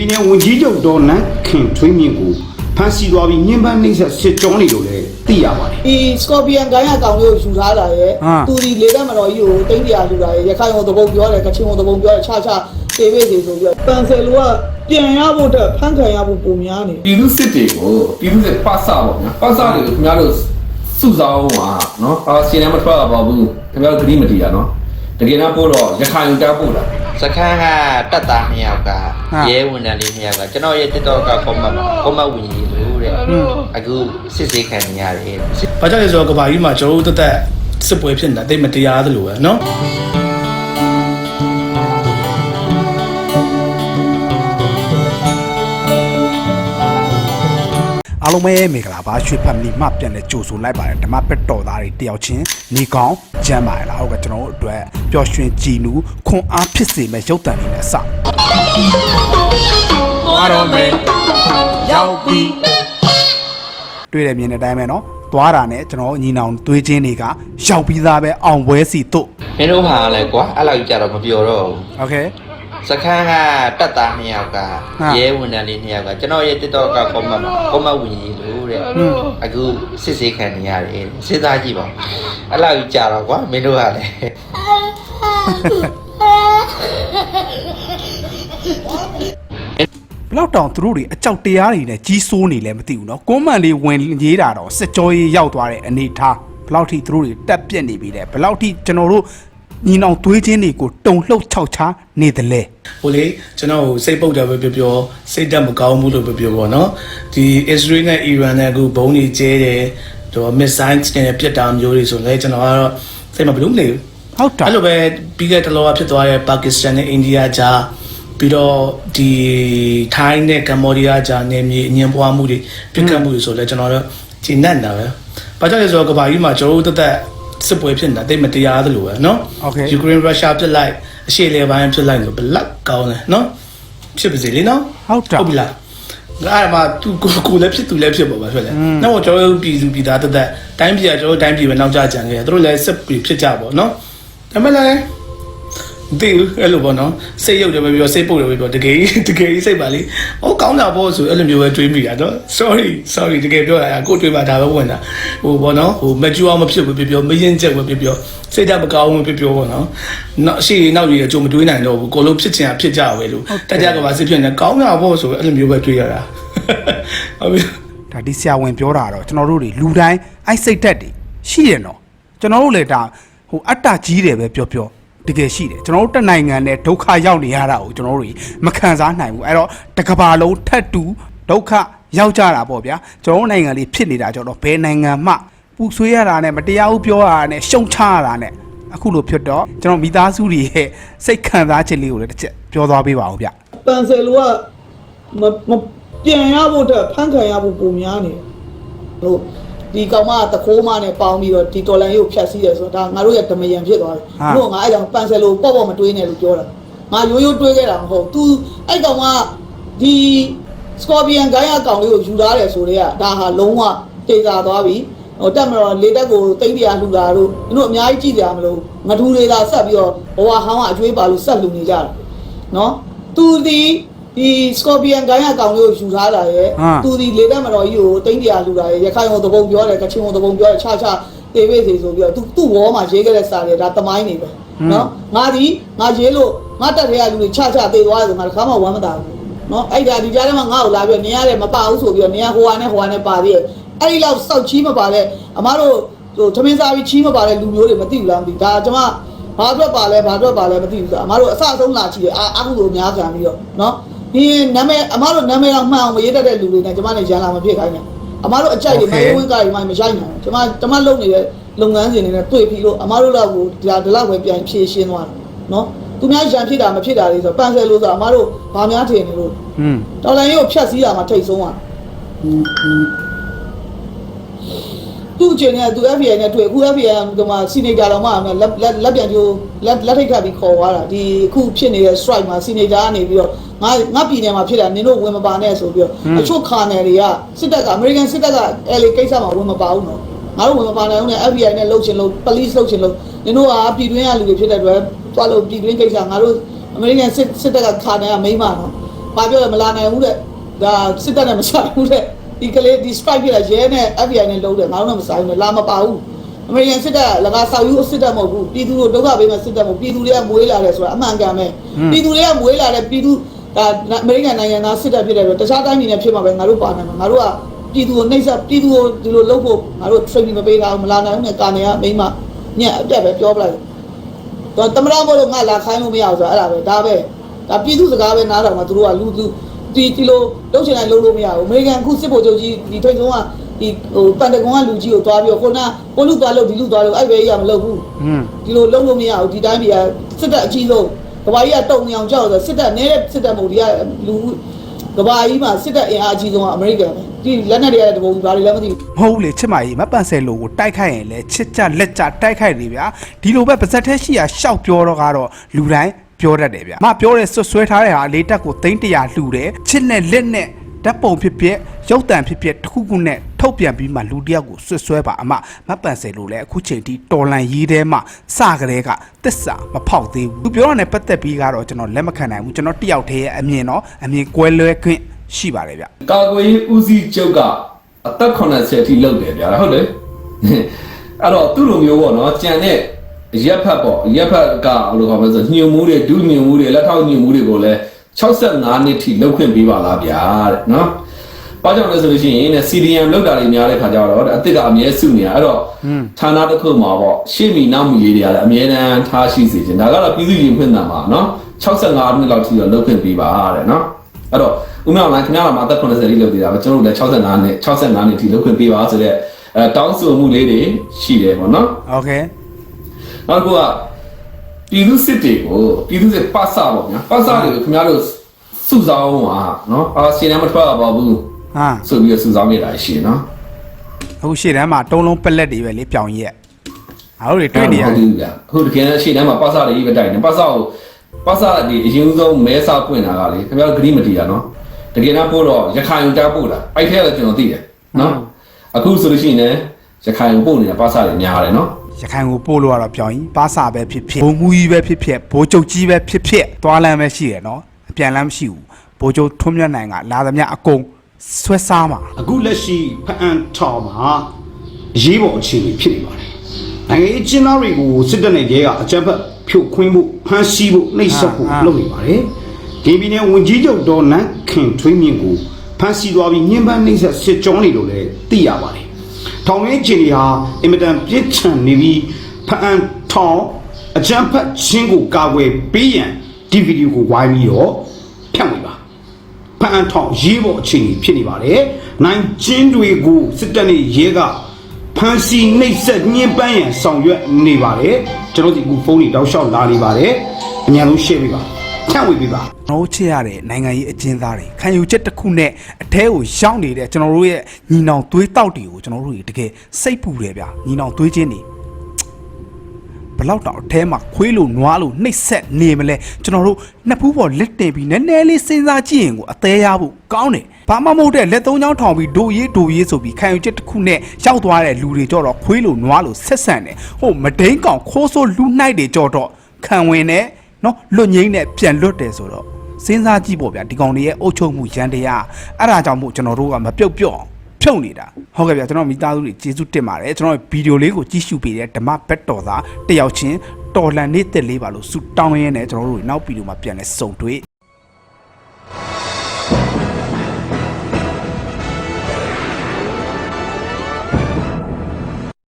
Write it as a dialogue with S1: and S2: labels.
S1: ပြည်နယ်ဝန်ကြီးချုပ်ဒေါ်နန်းခင်ထွေးမြင့်ကိုဖမ်းဆီးသွားပြီးညှဉ်းပန်းနှိပ်စက်စစ်ကြောနေလို့လည်းသိရပါတယ်
S2: ဒီစကော်ပီယန်ဂိုင်းရကောင်လေးကိုယူထားတာရဲ့သူဒီလေတက်မတော်ကြီးကိုတိမ့်တရားလူတာရဲ့ရခိုင်ကိုသဘုံပြောတယ်ကချင်ကိုသဘုံပြောတယ်ခြားခြားတေးပေးစီဆိုပြီးတော့ပန်ဆယ်လူကပြန်ရဖို့တက်ဖန်ခံရဖို့ပုံများနေ
S3: ပြည်သူစစ်တွေကိုပြည်သူစစ်ပတ်စပေါ့နော်ပတ်စတွေကိုခင်ဗျားတို့စုဆောင်းမှာနော်အာစီနမထွက်ပါဘူးခင်ဗျားတို့ဂရိမတီးတာနော်တကယ်တော့ပို့တော့ရခိုင်ကိုတားပို့တာ
S4: စခန်းကတက်သားနှစ်ယောက်ကရဲဝန်ထမ်းလေးနှစ်ယောက်ကကျွန်တော်ရဲ့ TikTok က comment မှာ comment ဝင်ကြီးလို့တဲ့အခုစစ်ဆေးခံနေရတယ်။
S5: ဘာကြောင့်လဲဆိုတော့ကဘာကြီးမှာကျွန်တော်တို့တက်တက်စစ်ပွဲဖြစ်နေတာတိတ်မတရားသလိုပဲเအား
S6: လုံးပဲမင်္ဂလာပါရွှေဖက်မလီမှပြန်လဲကြိုဆိုလိုက်ပါတယ်ဓမ္မပက်တော်သားတွေတယောက်ချင်းနေကောင်းကျမ်းပါရလားဟုတ်ကဲ့ကျွန်တော်တို့အတွက်ပျော်ရွှင်ကြည်နူးခွန်အားဖြစ်စေမဲ့ရုပ်တံလေးနဲ့စသွားတော့မယ်ရောက်ပြီတွေ့တယ်မြင်တဲ့အတိုင်းပဲเนาะသွားတာနဲ့ကျွန်တော်ညီနောင်သွေးချင်းတွေကရောက်ပြီးသားပဲအောင်ပွဲစီတို့
S4: မင်းတို့ဟာလဲကွာအဲ့လောက်ကြတော့မပြောတော့ဘူး
S6: โอเค
S4: စခန်းကတက်သားနှစ်ယောက်ကရဲဝန်ထမ်းလေးနှစ်ယောက်ကကျွန်တော်ရဲ့ TikTok က comment မှာ comment ဝင်ကြီးလို့တဲ့အခုစစ်ဆေးခံနေရတယ်စဉ်းစားကြည့်ပါအဲ့လောက်ကြတော့ကွာမင်းတို့ဟာလဲ
S6: ဘလောက်တောင်သူတို့တွေအကြောက်တရားတွေနဲ့ကြီးစိုးနေလဲမသိဘူးเนาะကွန်မန်လေးဝင်ရေးတာတော့စစ်ကြောရေးရောက်သွားတဲ့အနေထားဘလောက်ထိသူတို့တွေတက်ပြက်နေပြီလဲဘလောက်ထိကျွန်တော်တို့ ညီနောင်သွေးချင်းတွေကိုတုံလှုပ်ခြောက်ချားနေတယ်လေ
S5: ဟိုလေကျွန်တော်စိတ်ပုတ်တယ်ပဲပြောပြောစိတ်ဓာတ်မကောင်းဘူးလို့ပြောပြောပေါ့နော်ဒီအစ္စရေးနဲ့အီရန်နဲ့အခုဘုံတွေကျဲတယ်တော့မစ်ဆိုင်းနဲ့ပြက်တာမျိုးတွေဆိုလဲကျွန်တော်ကတော့စိတ်မဘလို့မနေဘူး
S6: ဟုတ်တာ
S5: အဲ့လိုပဲပြီးခဲ့တလောကဖြစ်သွားတဲ့ပါကစ္စတန်နဲ့အိန္ဒိယကြားပြီးတော့ဒီထိုင်းနဲ့ကမ္ဘောဒီးယားကြားနယ်မြေအငင်းပွားမှုတွေပြစ်ခတ်မှုတွေဆိုလဲကျွန်တော်တို့ဂျင်းနတ်တာပဲဘာကြောင့်လဲဆိုတော့ကဘာကြီးမှာကျွန်တော်တို့တက်တက် စစ်ပွဲဖြစ်နေတာတိတ်မတရားသလိုပဲเนาะ ယူကရိန်းရုရှားပြစ်လိုက်အရှေ့လေပိုင်းပြစ်လိုက်ဆိုဘလက်ကောင်းတယ်နော်ဖြစ်ပါစေလေနော်
S6: ဟုတ်တာ
S5: ဟုတ်ပြီလားငါအဲ့မှာသူကိုကိုလည်းဖြစ်သူလည်းဖြစ်ပါပါဖြစ်လေနောက်ကျွန်တော်တို့ပြည်သူပြည်သားတက်တက်တိုင်းပြည်ကကျွန်တော်တို့တိုင်းပြည်ပဲနောက်ကျကြံခဲ့တယ်သူတို့လည်းစစ်ပြီးဖြစ်ကြပါနော်ဒါပေမဲ့လည်း ဒီအဲ့လိုပေါ့နော်စိတ်ရုပ်တယ်ပဲပြောစိတ်ပုတ်တယ်ပဲပြောတကယ်ကြီးတကယ်ကြီးစိတ်ပါလေဟောကောင်းတာပေါ့ဆိုအဲ့လိုမျိုးပဲတွေးမိတာနော် sorry sorry တကယ်ပြောရတာကိုတွေးပါဒါပဲဝင်တာဟိုပေါ့နော်ဟိုမကြူအောင်မဖြစ်ဘူးပြောပြောမရင်ချက်ဘူးပြောပြောစိတ်ဓာတ်မကောင်းဘူးပြောပြောပေါ့နော်နောက်အရှိနောက်ကြီးအကျုံမတွေးနိုင်တော့ဘူးကိုလုံးဖြစ်ချင်တာဖြစ်ကြပဲလို့တက်ကြကပါစိတ်ဖြစ်နေကောင်းတာပေါ့ဆိုအဲ့လိုမျိုးပဲတွေးရတာဟုတ်ပြီ
S6: ဒါဒီဆရာဝန်ပြောတာတော့ကျွန်တော်တို့တွေလူတိုင်းအိုက်စိတ်တက်တွေရှိတယ်နော်ကျွန်တော်တို့လည်းဒါဟိုအတ္တကြီးတယ်ပဲပြောပြော တကယ်ရှိတယ်ကျွန်တော်တို့တက်နိုင်ငံနဲ့ဒုက္ခရောက်နေရတာကိုကျွန်တော်တို့တွေမခံစားနိုင်ဘူးအဲ့တော့တစ်ကမ္ဘာလုံးထက်တူဒုက္ခရောက်ကြတာပေါ့ဗျာကျွန်တော်တို့နိုင်ငံလေးဖြစ်နေတာကြောင့်တော့ဘယ်နိုင်ငံမှပူဆွေးရတာနဲ့မတရားဘူးပြောရတာနဲ့ရှုံချရတာနဲ့အခုလိုဖြစ်တော့ကျွန်တော်မိသားစုတွေရဲ့စိတ်ခံစားချက်လေးကိုလည်းတစ်ချက်ပြောသွားပေးပါဦးဗျ
S2: ပန်ဆယ်လူကမမပြန်ရဖို့တက်ဖန်ခံရဖို့ပုံများနေဟို ဒီကောင်မတခိုးမနဲ့ပေါင်းပြီးတော့ဒီတော်လန်ရုပ်ဖြတ်စည်းတယ်ဆိုတော့ဒါငါတို့ရဲ့ဓမယံဖြစ်သွားတယ်။တို့ငါအဲ့ကြောင့်ပန်ဆယ်လူပေါ့ပေါ့မတွေးနဲ့လို့ပြောတာ။ငါရိုးရိုးတွေးခဲ့တာမဟုတ်။ तू အဲ့ကောင်ကဒီစကော်ပီယန်ဂိုင်းရကောင်လေးကိုယူထားတယ်ဆိုတော့ဒါဟာလုံးဝတေချာသွားပြီ။ဟိုတက်မတော်လေတက်ကိုတိမ့်ပြလှူတာတို့တို့အများကြီးကြည့်ကြမလို့ငထူတွေသာဆက်ပြီးတော့ဘဝဟောင်းကအကျွေးပါလို့ဆက်လှူနေကြတာ။နော်။ तू ဒီ ဒီစကော်ပီယန်ဂိုင်းရကောင်လေးကိုယူထားတာရဲ့သူဒီလေတက်မတော်ကြီးကိုတိမ့်တရားလှူတာရဲ့ရခိုင်ကိုသဘုံပြောတယ်ကချင်ကိုသဘုံပြောတယ်ခြားခြားတေးပေးစီဆိုပြီးတော့သူသူ့ဝေါ်မှာရေးခဲ့တဲ့စာတွေဒါတမိုင်းနေပဲနော်ငါဒီငါရေးလို့ငါတက်တဲ့လူတွေခြားခြားတေးသွားတယ်ဆိုငါတခါမှဝမ်းမတာဘူးနော်အဲ့ဒါဒီကြားထဲမှာငါ့ကိုလာပြီးနင်ရတယ်မပါဘူးဆိုပြီးတော့နင်ကဟိုဟာနဲ့ဟိုဟာနဲ့ပါသေးတယ်အဲ့ဒီလောက်စောက်ချီးမပါတဲ့အမားတို့ဟိုသမင်းစားပြီးချီးမပါတဲ့လူမျိုးတွေမသိဘူးလားမသိဘူးဒါကျွန်မ ဘာအတွက်ပါလဲဘာအတွက်ပါလဲမသိဘူးဆိုအမားတို့အဆအဆုံးလာချီတယ်အာအခုလိုများခံပြီးတော့နော် ဒီနာမည်အမားတို့နာမည်တော့မှန်အောင်မရေးတတ်တဲ့လူတွေနဲ့ကျွန်မနဲ့ရန်လာမဖြစ်ခိုင်းနဲ့အမားတို့အကြိုက်တွေမရေးဝင်းကားတွေမှမရိုက်နိုင်ဘူးကျွန်မကျွန်မလုပ်နေတဲ့လုပ်ငန်းစဉ်တွေနဲ့တွေ့ပြီးလို့အမားတို့တော့ကိုဒါဒီလောက်ပဲပြန်ဖြည့်ရှင်းသွားတယ်နော်သူများရန်ဖြစ်တာမဖြစ်တာလေးဆိုပန်ဆယ်လို့ဆိုအမားတို့ဘာများထင်နေလို့
S6: อืม
S2: တော်လိုင်းရုပ်ဖြတ်စည်းတာမှထိတ်ဆုံးอ่ะသူ့အချိန်နဲ့သူ FBI နဲ့တွေ့အခု FBI ကမှစီနေဂျာတော်မှလက်လက်လက်ပြန်ကျိုးလက်လက်ထိတ်ခတ်ပြီးခေါ်သွားတာဒီအခုဖြစ်နေတဲ့ strike မှာစီနေဂျာကနေပြီးတော့ ငါငါပြည်နယ်မှာဖြစ်တာနင်တို့ဝင်မပါနဲ့ဆိုပြီးတော့အချို့ခါနယ်တွေကစစ်တပ်ကအမေရိကန်စစ်တပ်က LA ကိစ္စမှာဝင်မပါဘူးနော်ငါတို့ဝင်မပါနိုင်ဘူးနဲ့ FBI နဲ့လှုပ်ချင်လို့ police လှုပ်ချင်လို့နင်တို့ကပြည်တွင်းကလူတွေဖြစ်တဲ့အတွက်သွားလို့ပြည်တွင်းကိစ္စငါတို့အမေရိကန်စစ်စစ်တပ်ကခါနယ်ကမိမနော်ဘာပြောလဲမလာနိုင်ဘူးတဲ့ဒါစစ်တပ်နဲ့မဆိုင်ဘူးတဲ့ဒီကလေးဒီ strike ပြတာရဲနဲ့ FBI နဲ့လုံးတယ်ငါတို့နဲ့မဆိုင်ဘူးလာမပါဘူးအမေရိကန်စစ်တပ်လကားဆောက်ယူစစ်တပ်မဟုတ်ဘူးပြည်သူတို့ဒုက္ခပေးမဲ့စစ်တပ်မဟုတ်ပြည်သူတွေကမွေးလာတယ်ဆိုတာအမှန်ကန်ပဲပြည်သူတွေကမွေးလာတဲ့ပြည်သူ ဒါအမေရိကန်နိုင်ငံသားစစ်တပ်ဖြစ်တယ်ဆိုတခြားတိုင်းပြည်နဲ့ဖြစ်မှာပဲငါတို့ပါနိုင်မှာငါတို့ကပြည်သူကိုနှိမ့်ဆက်ပြည်သူကိုဒီလိုလုပ်ဖို့ငါတို့ training မပေးတာဘူးမလာနိုင်ဘူးနဲ့ကာနေကမိမညက်အပြတ်ပဲပြောပလိုက်တော့တမရဘောလို့ငါလာခိုင်းလို့မရဘူးဆိုတော့အဲ့ဒါပဲဒါပဲဒါပြည်သူစကားပဲနားတော်မှာသူတို့ကလူသူဒီဒီလိုလှုပ်ချင်တိုင်းလှုပ်လို့မရဘူးအမေရိကန်အခုစစ်ဗိုလ်ချုပ်ကြီးဒီထိတ်ဆုံးကဒီဟိုပန်တဂွန်ကလူကြီးကိုသွားပြီးတော့ခုနကိုလူသွားလို့ဒီလူသွားလို့အဲ့ဘဲကြီးကမလုပ်ဘူး
S6: อืม
S2: ဒီလိုလုပ်လို့မရဘူးဒီတိုင်းပြည်ကစစ်တပ်အကြီးဆုံး ကဘာကြီးကတုံနေအောင်ကြောက်ဆိုစစ်တပ်နေတဲ့စစ်တပ်မဟုတ်ဒီကလူကဘာကြီးမှာစစ်တပ်အင်အားအကြီးဆုံးကအမေရိကန်ပဲဒီလက်နက်တွေကတဘုံဘာတွေလဲမသိဘူး
S6: မဟုတ်ဘူးလေချစ်မကြီးမပန်ဆယ်လိုကိုတိုက်ခိုက်ရင်လေချစ်ကြလက်ကြတိုက်ခိုက်နေဗျာဒီလိုပဲပါဇက်ထဲရှိရရှောက်ပြောတော့ကတော့လူတိုင်းပြောတတ်တယ်ဗျာမပြောတဲ့ဆွတ်ဆွဲထားတဲ့ဟာလေးတက်ကိုသိန်းတရာလှူတယ်ချစ်နဲ့လက်နဲ့ဓာတ်ပုံဖြစ်ဖြစ်ရုပ်တံဖြစ်ဖြစ်တစ်ခုခုနဲ့ ထုတ်ပြန်ပြီးမှလူတစ်ယောက်ကိုဆွတ်ဆွဲပါအမမပန်ဆယ်လိုလဲအခုချိန်ထိတော်လန်ရေးထဲမှာစကလေးကတစ္ဆာမဖောက်သေးဘူးသူပြောတာနဲ့ပတ်သက်ပြီးကတော့ကျွန်တော်လက်မခံနိုင်ဘူးကျွန်တော်တယောက်တည်းရဲ့အမြင်တော့အမြင်ကွဲလွဲခွင့်ရှိပါတယ်ဗျ
S3: ကာကွယ်ရေးဦးစီးချုပ်ကအသက်80အထိလောက်တယ်ဗျာဟုတ်တယ်အဲ့တော့သူ့လိုမျိုးပေါ့နော်ကြံတဲ့ရက်ဖက်ပေါ့ရက်ဖက်ကဘယ်လိုခေါ်မလဲဆိုညှို့မှုတွေဒုညှို့မှုတွေလက်ထောက်ညှို့မှုတွေကိုလည်း65နှစ်ထိလောက်ခွင့်ပေးပါလားဗျာတဲ့နော်။ ဘာကြောင့်လဲဆိုလို့ရှိရင်ね CDM လောက်တာတွေများတဲ့ခါကျတော့အစ်စ်ကအမြဲစုနေတာအဲ့တော့ဌာနတစ်ခုမှာပေါ့ရှေ့မီနောက်မီလေးတွေကလည်းအမြဲတမ်းထားရှိစေချင်ဒါကတော့ပြည်သူရင်ဖွင့်တာမှာနော်65နှစ်လောက်ထိတော့လောက်ခွင့်ပေးပါတဲ့နော်။အဲ့တော့ဦးမောင်လိုင်းခင်ဗျားတို့မှာအသက်80တိလောက်သေးတာပဲကျွန်တော်တို့လည်း65နှစ်65နှစ်ထိလောက်ခွင့်ပေးပါဆိုတဲ့အဲတောင်းဆိုမှုလေးတွေရှိတယ်ပေါ့နော်။
S6: โอเค
S3: နောက်တစ်ခုကပြည်သူစစ်တွေကိုပြည်သူစစ်ပတ်စပေါ့ဗျာပတ်စတွေကိုခင်ဗျားတို့စုဆောင်းပါနော်အာရှင်းနမထွက်ပါဘူး
S6: ဟာ
S3: ဆိုပြီးတော့စုဆောင်းနေတာရှိတယ်နော်
S6: အခုရှေ့တန်းမှာတုံးလုံးပက်လက်တွေပဲလေပြောင်ရက်အားတို့တွေတွေ့နေရ
S3: ဟုတ်
S6: တယ်
S3: ဘူးဗျာဟုတ်တကယ်ရှင်းတမ်းမှာပတ်စတွေကြီးပဲတိုက်နေပတ်စကိုပတ်စတွေအရင်ဆုံးမဲစာပွင့်တာကလေခင်ဗျားတို့ဂရိမတီတာနော်တကယ်တော့ပို့တော့ရခိုင်ကြားပို့တာအဲ့ထဲလည်းကျွန်တော်သိတယ်နော်အခုဆိုလို့ရှိရင်လည်းရခိုင်ကိုပို့နေတာပတ်စတွေများတယ်နော်
S6: ရခိုင်ကိုပို့လို့ကတော့ပြောင်ရင်ပါစာပဲဖြစ်ဖြစ်ဘုံမူကြီးပဲဖြစ်ဖြစ်ဘိုးချုပ်ကြီးပဲဖြစ်ဖြစ်သွားလမ်းပဲရှိရနော်အပြန်လမ်းမရှိဘူးဘိုးချုပ်ထွန်းမြတ်နိုင်ကလာသမျှအကုန် ဆွဲစားမှာ
S1: အခုလက်ရှိဖအန်ထောင်မှာအရေးပေါ်အခြေအနေဖြစ်နေပါတယ်။နိုင်ငံရေးကျင်းသားတွေကိုစစ်တပ်နဲ့ရဲကအကြမ်းဖက်ဖြိုခွင်းဖို့ဖမ်းဆီးဖို့နှိပ်စက်ဖို့လုပ်နေပါတယ်။ဒီပြည်နယ်ဝန်ကြီးချုပ်ဒေါ်နန်းခင်ထွေးမြင့်ကိုဖမ်းဆီးသွားပြီးညှဉ်းပန်းနှိပ်စက်စစ်ကြောနေလို့လည်းသိရပါတယ်။ထောင်ရင်းအခြေအနေဟာအင်မတန်ပြင်းထန်နေပြီးဖအန်ထောင်အကြမ်းဖက်ချင်းကိုကာကွယ်ပေးရန်ဒီဗီဒီယိုကိုဝိုင်းပြီးတော့ဖြန့်ဝေပါ ဖန်ထောင်ရေးပေါ်အခြေအနေဖြစ်နေပါတယ်။နိုင်ကျင်းတွေကိုစစ်တပ်နဲ့ရဲကဖမ်းဆီးနှိပ်စက်ညှဉ်းပန်းရန်ဆောင်ရွက်နေပါတယ်။ကျွန်တော်ဒီကူဖုန်းတွေတောက်လျှောက်လာနေပါတယ်။အများဆုံး share ပေးပါ။ဖြန့်ဝေပေးပါ
S6: ကျွန်တော်တို့ချစ်ရတဲ့နိုင်ငံရေးအကျဉ်းသားတွေခံယူချက်တစ်ခုနဲ့အแทကိုရောက်နေတဲ့ကျွန်တော်တို့ရဲ့ညီနောင်သွေးတောက်တွေကိုကျွန်တော်တို့တွေတကယ်စိတ်ပူတယ်ဗျာညီနောင်သွေးချင်းတွေ ဘလောက်တောင်အแทမှာခွေးလို့နွားလို့နှိပ်ဆက်နေမလဲကျွန်တော်တို့နှစ်ဖူးပေါ်လက်တင်ပြီးနည်းနည်းလေးစဉ်းစားကြည့်ရင်ကိုအသေးရဖို့ကောင်းတယ်ဘာမှမဟုတ်တဲ့လက်သုံးချောင်းထောင်ပြီးဒိုရေးဒိုရေးဆိုပြီးခံယူချက်တစ်ခုနဲ့ရောက်သွားတဲ့လူတွေကြတော့ခွေးလို့နွားလို့ဆက်ဆံတယ်ဟိုမဒိန်းကောင်ခိုးဆိုးလူနိုင်တွေကြတော့ခံဝင်တယ်နော်လွတ်ငိမ့်နဲ့ပြန်လွတ်တယ်ဆိုတော့စဉ်းစားကြည့်ပေါ့ဗျာဒီကောင်တွေရဲ့အုပ်ချုပ်မှုရန်တရားအဲ့ဒါကြောင့်မို့ကျွန်တော်တို့ကမပြုတ်ပြော့အောင် ဖြုတ်နေတာဟုတ်ကဲ့ဗျာကျွန်တော်မိသားစုတွေကျေးဇူးတင်ပါတယ်ကျွန်တော်ဗီဒီယိုလေးကိုကြည့်ရှုပေးတဲ့ဓမ္မဘက်တော်သားတယောက်ချင်းတော်လန်နေတဲ့လေးပါလို့ဆူတောင်းရင်းနဲ့ကျွန်တော်တို့တွေနောက်ဗီဒီယိုမှာပြန်လဲစုံတွေ့